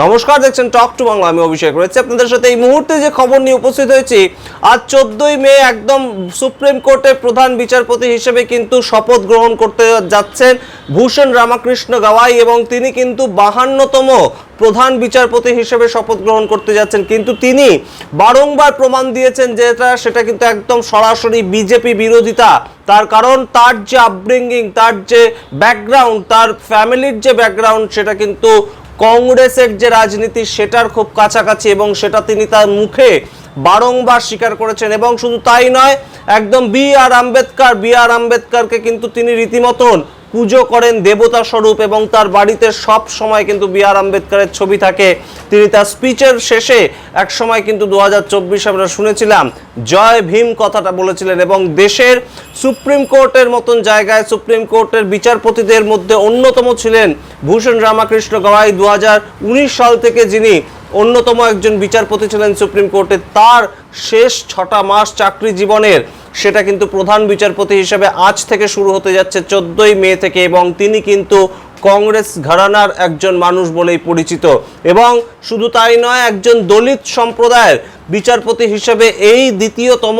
নমস্কার, দেখছেন টক টু বাংলা আমি অভিষেক রয়েছে আপনাদের সাথে। এই মুহূর্তে যে খবর নিয়ে উপস্থিত হয়েছি, আজ চোদ্দই মে একদম সুপ্রিম কোর্টের প্রধান বিচারপতি হিসেবে কিন্তু শপথ গ্রহণ করতে যাচ্ছেন ভূষণ রামাকৃষ্ণ গাওয়াই এবং তিনি কিন্তু বাহান্নতম প্রধান বিচারপতি হিসেবে শপথ গ্রহণ করতে যাচ্ছেন। কিন্তু তিনি বারংবার প্রমাণ দিয়েছেন যে এটা, সেটা কিন্তু একদম সরাসরি বিজেপি বিরোধিতা। তার কারণ, তার যে আপব্রিঙ্গিং তার যে ব্যাকগ্রাউন্ড তার ফ্যামিলির যে ব্যাকগ্রাউন্ড সেটা কিন্তু কংগ্রেসের যে রাজনীতি সেটার খুব কাছাকাছি এবং সেটা তিনি তার মুখে বারংবার স্বীকার করেছেন এবং শুধু তাই নয়, একদম B R Ambedkar, B R আম্বেদকারকে কিন্তু তিনি রীতিমতন পুজো করেন দেবতা স্বরূপ এবং তার বাড়িতে সব সময় কিন্তু বি আর আম্বেদকরের ছবি থাকে। তিনি তার স্পিচের শেষে এক সময় কিন্তু দু হাজার চব্বিশ আমরা শুনেছিলাম, জয় ভীম কথাটা বলেছিলেন এবং দেশের সুপ্রিম কোর্টের মতন জায়গায় সুপ্রিম কোর্টের বিচারপতিদের মধ্যে অন্যতম ছিলেন ভূষণ রামাকৃষ্ণ গওয়াই। দু সাল থেকে যিনি অন্যতম একজন বিচারপতি ছিলেন সুপ্রিম কোর্টে, তার শেষ ছটা মাস চাকরি জীবনের সেটা কিন্তু প্রধান বিচারপতি হিসেবে আজ থেকে শুরু হতে যাচ্ছে চোদ্দই মে থেকে এবং তিনি কিন্তু কংগ্রেস ঘরানার একজন মানুষ বলেই পরিচিত। এবং শুধু তাই নয়, একজন দলিত সম্প্রদায়ের বিচারপতি হিসেবে এই দ্বিতীয়তম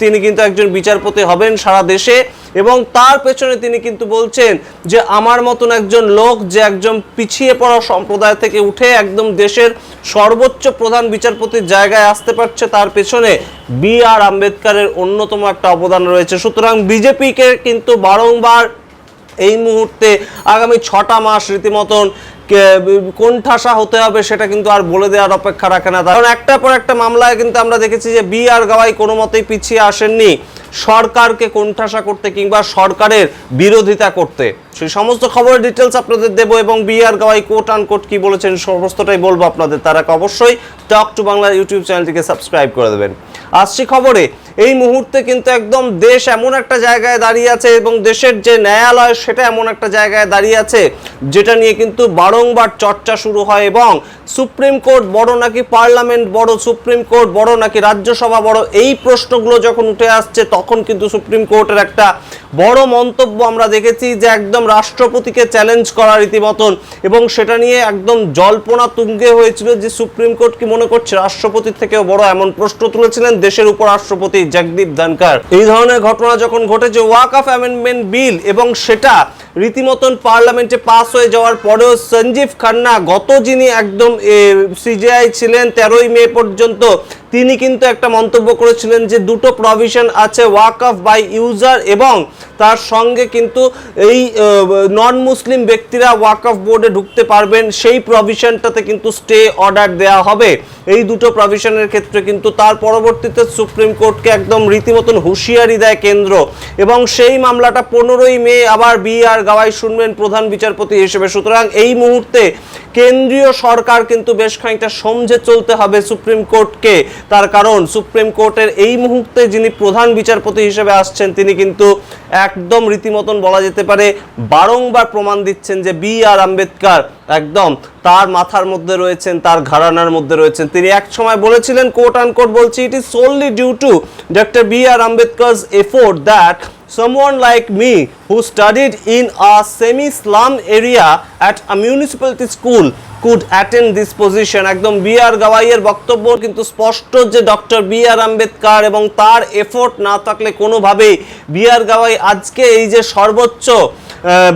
তিনি কিন্তু একজন বিচারপতি হবেন সারা দেশে। এবং তার পেছনে তিনি কিন্তু বলছেন যে, আমার মতন একজন লোক যে একজন পিছিয়ে পড়া সম্প্রদায় থেকে উঠে একদম দেশের সর্বোচ্চ প্রধান বিচারপতির জায়গায় আসতে পারছে, তার পেছনে বি আর আম্বেদকারের অন্যতম একটা অবদান রয়েছে। সুতরাং বিজেপিকে কিন্তু বারংবার এই মুহূর্তে আগামী ছটা মাস রীতিমতন কে- কোণঠাসা হতে হবে সেটা কিন্তু আর বলে দেওয়ার অপেক্ষা রাখে না। কারণ একটা পর একটা মামলায় কিন্তু আমরা দেখেছি যে বি আর গাওয়াই কোনো মতেই পিছিয়ে আসেননি। সরকারকে কোণঠাসা করতে কিংবা সরকারের বিরোধিতা করতে। সেই সমস্ত খবরের ডিটেলস আপনাদের দেবো এবং B R Gavai quote unquote কী বলেছেন সমস্তটাই বলব আপনাদের। তারা অবশ্যই টক টু বাংলা ইউটিউব চ্যানেলটিকে সাবস্ক্রাইব করে দেবেন। আসছি খবরে। এই মুহূর্তে কিন্তু একদম দেশ এমন একটা জায়গায় দাঁড়িয়ে আছে এবং দেশের যে ন্যায়ালয়, সেটা এমন একটা জায়গায় দাঁড়িয়ে আছে, যেটা নিয়ে কিন্তু বারংবার চর্চা শুরু হয় এবং সুপ্রিম কোর্ট বড় নাকি পার্লামেন্ট বড়, সুপ্রিম কোর্ট বড় নাকি রাজ্যসভা বড়, এই প্রশ্নগুলো যখন উঠে আসছে তখন কিন্তু সুপ্রিম কোর্টের একটা বড় মন্তব্য আমরা দেখেছি যে একদম রাষ্ট্রপতিকে চ্যালেঞ্জ করা রীতিমতন এবং সেটা নিয়ে একদম জল্পনা তুঙ্গে হয়েছিল যে সুপ্রিম কোর্ট কি মনে করছে রাষ্ট্রপতির থেকেও বড় এমন প্রশ্ন তুলেছিলেন দেশের উপরাষ্ট্রপতি জগদীপ ধনকর এই ধরনের ঘটনা যখন ঘটেছে, ওয়াক অফ অ্যামেন্ডমেন্ট বিল এবং সেটা রীতিমতন পার্লামেন্টে পাস হয়ে যাওয়ার পরেও সঞ্জীব খান্না গত যিনি একদম সিজিআই ছিলেন তেরোই মে পর্যন্ত তিনি কিন্তু একটা মন্তব্য করেছিলেন যে দুটো প্রভিশন আছে ওয়াক অফ বাই ইউজার এবং তার সঙ্গে কিন্তু এই নন মুসলিম ব্যক্তিরা ওয়াক অফ বোর্ডে ঢুকতে পারবেন, সেই প্রভিশনটাতে কিন্তু স্টে অর্ডার দেওয়া হবে। এই দুটো প্রভিশনের ক্ষেত্রে কিন্তু তার পরবর্তীতে সুপ্রিম কোর্টকে একদম রীতিমতন হুঁশিয়ারি দেয় কেন্দ্র এবং সেই মামলাটা পনেরোই মে আবার বি আর গাওয়াই শুনবেন প্রধান বিচারপতি হিসেবে। সুতরাং এই মুহূর্তে কেন্দ্রীয় সরকার কিন্তু বেশ খানিকটা সমঝে চলতে হবে সুপ্রিম কোর্টকে। তার কারণ সুপ্রিম কোর্টের এই মুহূর্তে যিনি প্রধান বিচারপতি হিসেবে আসছেন, তিনি কিন্তু একদম রীতিমতন বলা যেতে পারে বারংবার প্রমাণ দিচ্ছেন যে বি আর আম্বেদকর একদম তার মাথার মধ্যে রয়েছেন, তার ঘরানার মধ্যে রয়েছেন। তিনি এক সময় বলেছিলেন কোর্ট আন কোর্ট বলছি it is solely due to doctor B R Ambedkar effort that someone like me who studied in a semi-slum area at a municipality school could attend this position একদম B R গাওয়াইয়ের বক্তব্য কিন্তু স্পষ্ট যে doctor B R Ambedkar এবং তার effort না থাকলে কোনোভাবেই বি আর গাওয়াই আজকে এই যে সর্বোচ্চ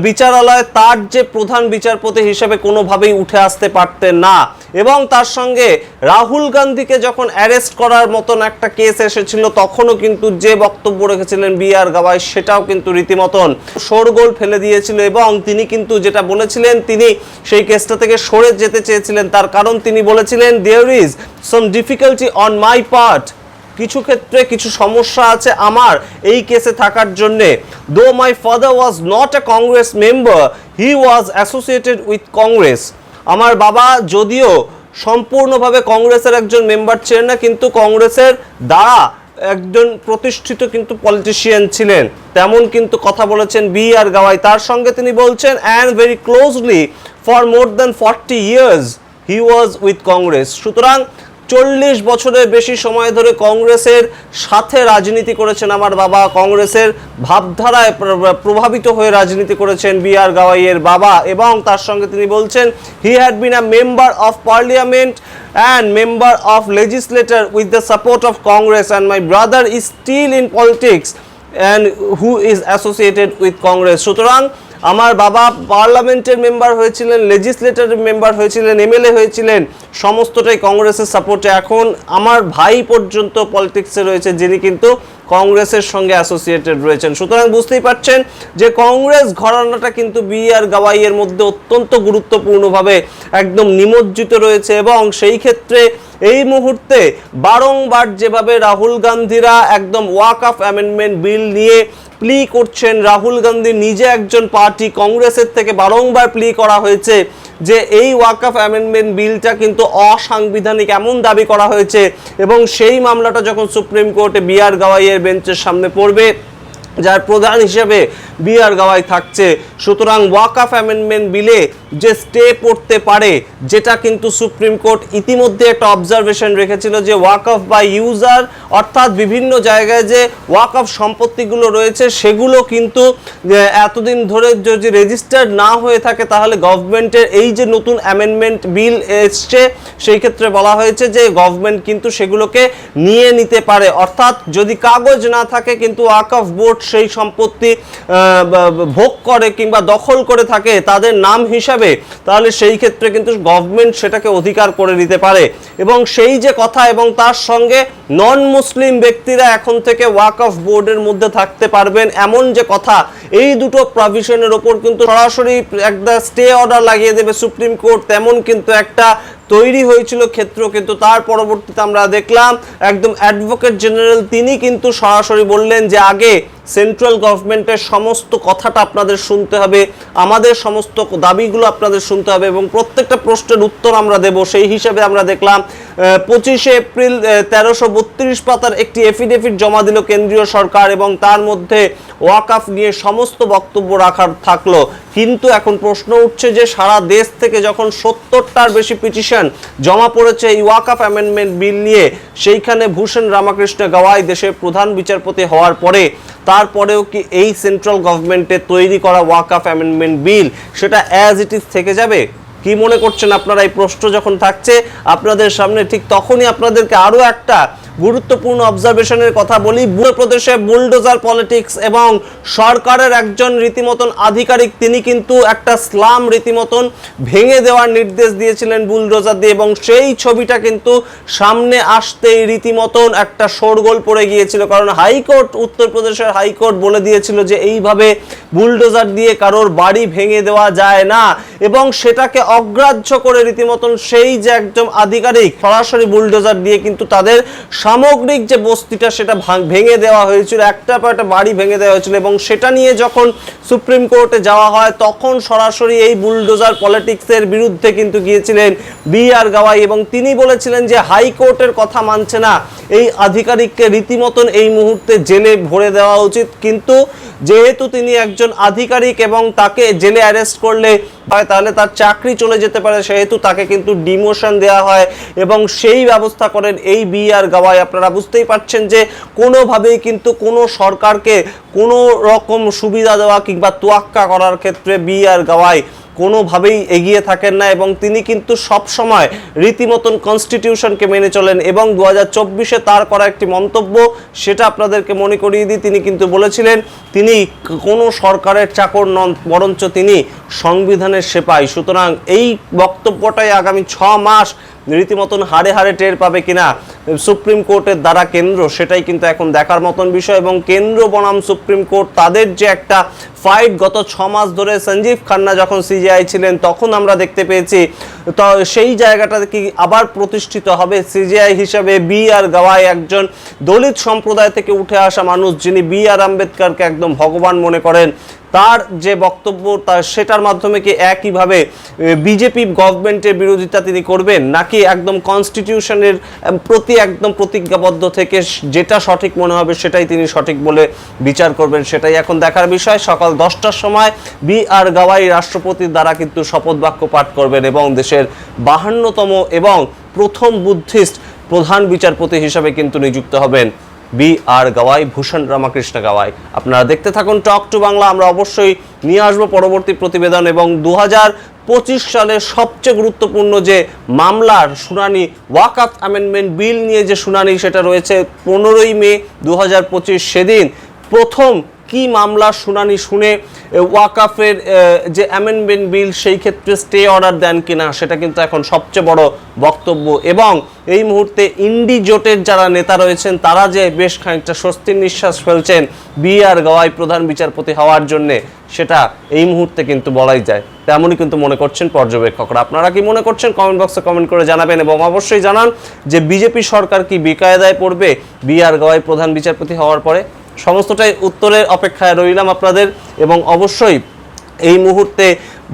বিচারালয় তার যে প্রধান বিচারপতি হিসেবে কোনোভাবেই উঠে আসতে পারতেন না। এবং তার সঙ্গে রাহুল গান্ধীকে যখন অ্যারেস্ট করার মতন একটা কেস এসেছিল, তখনও কিন্তু যে বক্তব্য রেখেছিলেন বি আর গাওয়াই, সেটাও কিন্তু রীতিমতন শোরগোল ফেলে দিয়েছিল এবং তিনি কিন্তু যেটা বলেছিলেন, তিনি সেই কেসটা থেকে সরে যেতে চেয়েছিলেন। তার কারণ তিনি বলেছিলেন there is some difficulty on my part কিছু ক্ষেত্রে কিছু সমস্যা আছে আমার এই কেসে থাকার জন্যে। Though my father was not a Congress member he was associated with Congress আমার বাবা যদিও সম্পূর্ণভাবে কংগ্রেসের একজন মেম্বার ছিলেন না, কিন্তু কংগ্রেসের দ্বারা একজন প্রতিষ্ঠিত কিন্তু পলিটিশিয়ান ছিলেন। তেমন কিন্তু কথা বলেছেন বি আর গাওয়াই। তার সঙ্গে তিনি বলছেন and very closely for more than forty years he was with Congress সুতরাং চল্লিশ বছরের বেশি সময় ধরে কংগ্রেসের সাথে রাজনীতি করেছেন আমার বাবা। কংগ্রেসের ভাবধারায় প্রভাবিত হয়ে রাজনীতি করেছেন বি আর গাওয়াইয়ের বাবা এবং তার সঙ্গে তিনি বলছেন he had been a member of parliament and member of legislature with the support of Congress and my brother is still in politics and who is associated with Congress সুতরাং আমার বাবা পার্লামেন্টের মেম্বার হয়েছিলেন লেজিসলেটরের মেম্বার হয়েছিলেন MLA হয়েছিলেন, সমস্তটাই কংগ্রেসের সাপোর্টে এখন আমার ভাই পর্যন্ত পলিটিক্সে রয়েছে, যিনি কিন্তু কংগ্রেসের সঙ্গে অ্যাসোসিয়েটেড রয়েছেন। সুতরাং বুঝতেই পারছেন যে কংগ্রেস ঘরানাটা কিন্তু বি আর গাওয়াইয়ের মধ্যে অত্যন্ত গুরুত্বপূর্ণভাবে একদম নিমজ্জিত রয়েছে এবং সেই ক্ষেত্রে এই মুহূর্তে বারংবার যেভাবে রাহুল গান্ধীরা একদম ওয়াক অফ অ্যামেন্ডমেন্ট বিল নিয়ে প্লি করছেন রাহুল গান্ধী। নিজে একজন পার্টি কংগ্রেসের থেকে বারংবার প্লি করা হয়েছে যে এই ওয়াক অফ অ্যামেন্ডমেন্ট বিলটা কিন্তু অসাংবিধানিক এমন দাবি করা হয়েছে এবং সেই মামলাটা যখন সুপ্রিম কোর্টে বিআর গাওয়াইয়ের বেঞ্চের সামনে পড়বে, যার প্রধান হিসেবে বিআর গাওয়াই থাকছে। সুতরাং ওয়াক অফ অ্যামেন্ডমেন্ট বিলে যে স্টে পড়তে পারে, যেটা কিন্তু সুপ্রিম কোর্ট ইতিমধ্যে একটা অবজারভেশন রেখেছিল যে ওয়াক অফ বাই ইউজার অর্থাৎ বিভিন্ন জায়গায় যে ওয়াক অফ সম্পত্তিগুলো রয়েছে, সেগুলো কিন্তু এতদিন ধরে যদি রেজিস্টার্ড না হয়ে থাকে, তাহলে গভর্নমেন্টের এই যে নতুন অ্যামেন্ডমেন্ট বিল এসছে, সেই ক্ষেত্রে বলা হয়েছে যে গভর্নমেন্ট কিন্তু সেগুলোকে নিয়ে নিতে পারে। অর্থাৎ যদি কাগজ না থাকে, কিন্তু ওয়াক অফ বোর্ড সেই সম্পত্তি ভোগ করে কিংবা দখল করে থাকে, তাদের নাম হিসাবে তাহলে সেই ক্ষেত্রে কিন্তু গভর্নমেন্ট সেটাকে অধিকার করে নিতে পারে। এবং সেই যে কথা এবং তার সঙ্গে নন মুসলিম ব্যক্তিরা এখন থেকে ওয়াক অফ বোর্ডের মধ্যে থাকতে পারবেন, এমন যে কথা। এই দুটো প্রভিশনের ওপর কিন্তু সরাসরি একটা স্টে অর্ডার লাগিয়ে দেবে সুপ্রিম কোর্ট, তেমন কিন্তু একটা তৈরি হয়েছিল ক্ষেত্র কিন্তু তার পরবর্তীতে আমরা দেখলাম। একদম অ্যাডভোকেট জেনারেল তিনি কিন্তু সরাসরি বললেন যে, আগে সেন্ট্রাল গভর্নমেন্টের সমস্ত কথাটা আপনাদের শুনতে হবে, আমাদের সমস্ত দাবিগুলো আপনাদের শুনতে হবে এবং প্রত্যেকটা প্রশ্নের উত্তর আমরা দেব। সেই হিসেবে আমরা দেখলাম পঁচিশে এপ্রিল তেরোশো বত্রিশ পাতার একটি এফিডেভিট জমা দিল কেন্দ্রীয় সরকার এবং তার মধ্যে ওয়াকাফ নিয়ে সমস্ত বক্তব্য রাখার থাকল। কিন্তু এখন প্রশ্ন উঠছে যে সারা দেশ থেকে যখন সত্তরটার বেশি পিটিশন জমা পড়েছে এই ওয়াকাফ অ্যামেন্ডমেন্ট বিল নিয়ে, সেইখানে ভূষণ রামাকৃষ্ণ গাওয়াই দেশের প্রধান বিচারপতি হওয়ার পরে তারপরেও কি এই সেন্ট্রাল গভর্নমেন্টের তৈরি করা ওয়াকাফ অ্যামেন্ডমেন্ট বিল সেটা অ্যাজ ইট ইজ থেকে যাবে? কি মনে করছেন আপনারা? এই প্রশ্ন যখন থাকছে, আপনাদের সামনে ঠিক তখনই আপনাদেরকে আরও একটা গুরুত্বপূর্ণ অবজারভেশনের কথা বলি। প্রদেশে বুলডোজার পলিটিক্স এবং সরকারের একজন রীতিমতন আধিকারিক, তিনি কিন্তু একটা স্লাম রীতিমতন ভেঙে দেওয়ার নির্দেশ দিয়েছিলেন বুলডোজার দিয়ে এবং সেই ছবিটা কিন্তু সামনে আসতেই রীতিমতন একটা শোরগোল পড়ে গিয়েছিল। কারণ হাইকোর্ট, উত্তরপ্রদেশের হাইকোর্ট বলে দিয়েছিল যে এইভাবে বুলডোজার দিয়ে কারোর বাড়ি ভেঙে দেওয়া যায় না এবং সেটাকে অগ্রাহ্য করে রীতিমতন সেই যে একদম আধিকারিক সরাসরি বুলডোজার দিয়ে কিন্তু তাদের সামগ্রিক যে বস্তিটা, সেটা ভাঙ- দেওয়া হয়েছিল একটা পর একটা বাড়ি ভেঙে দেওয়া হয়েছিল এবং সেটা নিয়ে যখন সুপ্রিম কোর্টে যাওয়া হয়, তখন সরাসরি এই বুলডোজার পলিটিক্সের বিরুদ্ধে কিন্তু গিয়েছিলেন বি আর গাওয়াই এবং তিনি বলেছিলেন যে হাইকোর্টের কথা মানছে না। এই আধিকারিককে রীতিমতন এই মুহূর্তে জেলে ভরে দেওয়া উচিত। কিন্তু যেহেতু তিনি একজন আধিকারিক এবং তাকে জেলে অ্যারেস্ট করলে হয়, তাহলে তার চাকরি চলে যেতে পারে, সেহেতু তাকে কিন্তু ডিমোশন দেওয়া হয় এবং সেই ব্যবস্থা করেন এই বি আর গাওয়াই। আপনারা বুঝতেই পারছেন যে কোনোভাবেই কিন্তু কোনো সরকারকে কোনো রকম সুবিধা দেওয়া কিংবা তোয়াক্কা করার ক্ষেত্রে বি আর গাওয়াই কোনোভাবেই এগিয়ে থাকেন না এবং তিনি কিন্তু সব সময় রীতিমতন কনস্টিটিউশনকে মেনে চলেন এবং দু হাজার চব্বিশে তার করা একটি মন্তব্য, সেটা আপনাদেরকে মনে করিয়ে দিই, তিনি কিন্তু বলেছিলেন, তিনি কোনো সরকারের চাকর নন, বরঞ্চ তিনি সংবিধানের সেপাই। সুতরাং এই বক্তব্যটাই আগামী ছ মাস রীতিমতন হারে হারে টের পাবে কিনা সুপ্রিম কোর্টের দ্বারা কেন্দ্র, সেটাই কিন্তু এখন দেখার মতন বিষয় এবং কেন্দ্র বনাম সুপ্রিম কোর্ট, তাদের যে একটা ফাইট গত ছ মাস ধরে সঞ্জীব খান্না যখন সিজিআই ছিলেন, তখন আমরা দেখতে পেয়েছি, তো সেই জায়গাটা কি আবার প্রতিষ্ঠিত হবে? সিজিআই হিসাবে বি আর গাওয়াই একজন দলিত সম্প্রদায় থেকে উঠে আসা মানুষ, যিনি বি আর আম্বেদকরকে একদম ভগবান মনে করেন। তার যে বক্তব্য, তার সেটার মাধ্যমে কি একইভাবে বিজেপি গভর্নমেন্টের বিরোধিতা তিনি করবেন? নাকি একদম কনস্টিটিউশনের প্রতি একদম প্রতিজ্ঞাবদ্ধ থেকে যেটা সঠিক মনে হবে সেটাই তিনি সঠিক বলে বিচার করবেন, সেটাই এখন দেখার বিষয়। সকাল দশটার সময় বি আর গাওয়াই রাষ্ট্রপতির দ্বারা কিন্তু শপথ বাক্য পাঠ করবেন এবং দেশের বাহান্নতম এবং প্রথম বুদ্ধিস্ট প্রধান বিচারপতি হিসাবে কিন্তু নিযুক্ত হবেন। B R Gavai, Bhushan Ramakrishna Gavai. আপনারা দেখতে থাকুন টক টু বাংলা। আমরা অবশ্যই নিয়ে আসব পরবর্তী প্রতিবেদন এবং দু পঁচিশ সালে সবচেয়ে গুরুত্বপূর্ণ যে মামলার শুনানি ওয়াকআপ অ্যামেন্ডমেন্ট বিল নিয়ে যে শুনানি, সেটা রয়েছে পনেরোই মে দু হাজার পঁচিশ সেদিন। প্রথম কি মামলার শুনানি শুনে ওয়াকাফের যে অ্যামেন্ডমেন্ট বিল সেই ক্ষেত্রে স্টে অর্ডার দেন কিনা সেটা কিন্তু এখন সবচেয়ে বড় বক্তব্য। এবং এই মুহূর্তে ইন্ডি জোটের যারা নেতা রয়েছেন, তারা যে বেশ খানিকটা স্বস্তির নিঃশ্বাস ফেলছেন বি আর গওয়াই প্রধান বিচারপতি হওয়ার জন্যে, সেটা এই মুহূর্তে কিন্তু বলাই যায়। তেমনই কিন্তু মনে করছেন পর্যবেক্ষকরা। আপনারা কি মনে করছেন? কমেন্ট বক্সে কমেন্ট করে জানাবেন এবং অবশ্যই জানান যে বিজেপি সরকার কি বিকায়দায় পড়বে? বি আর গওয়াই প্রধান বিচারপতি হওয়ার পরে? সমস্তটাই উত্তরের অপেক্ষায় রইলাম আপনাদের এবং অবশ্যই এই মুহূর্তে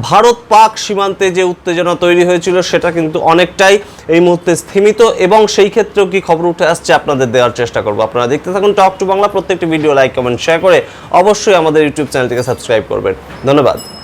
ভারত পাক সীমান্তে যে উত্তেজনা তৈরি হয়েছিল সেটা কিন্তু অনেকটাই এই মুহূর্তে স্থিমিত এবং সেই ক্ষেত্রেও কি খবর উঠে আসছে আপনাদের দেওয়ার চেষ্টা করব। আপনারা দেখতে থাকুন টক টু বাংলা, প্রত্যেকটি ভিডিও লাইক, কমেন্ট শেয়ার করে অবশ্যই আমাদের ইউটিউব চ্যানেলটিকে সাবস্ক্রাইব করবেন। ধন্যবাদ।